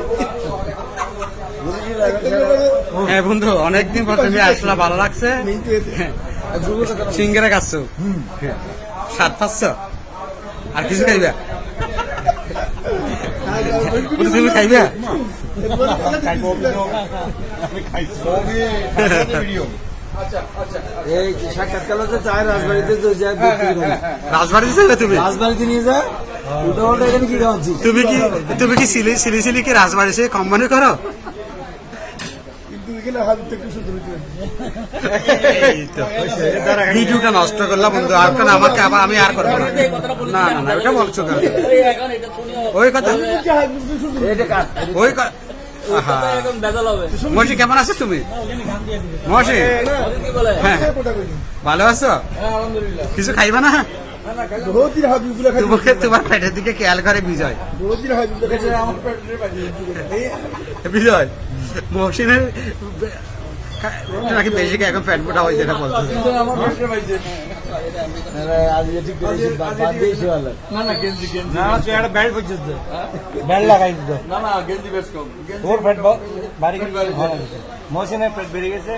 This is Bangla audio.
হ্যাঁ বন্ধু অনেকদিন পর তুমি আসলা ভালো লাগছে। সিঙ্গারা খাচ্ছ। স্বাদ পাচ্ছ? আর কিছু খাইবা? তুমি খাইবা? রাজবাড়িতে নিয়ে যায় তুমি কি তুমি কি সিলি সিলি সিলি কি রাজবাড়ি সে কোম্পানি করো? এই ভিডিওটা নষ্ট করলাম বন্ধু আর কেন আমাকে আবার আমি আর করব না? না না না ওটা বলছো কেন? ওই কথা। এটা কাট ওই কথা। আহা। কেমন আছো তুমি? মসি হ্যাঁ ভালো আছো? কিছু খাইবা না? তোমার পেটের দিকে খেয়াল করে বিজয়। বিজয় নাকি বেশি এখন প্যান্ট মোটা বলতে মহসিনের পেট বেড়ে গেছে।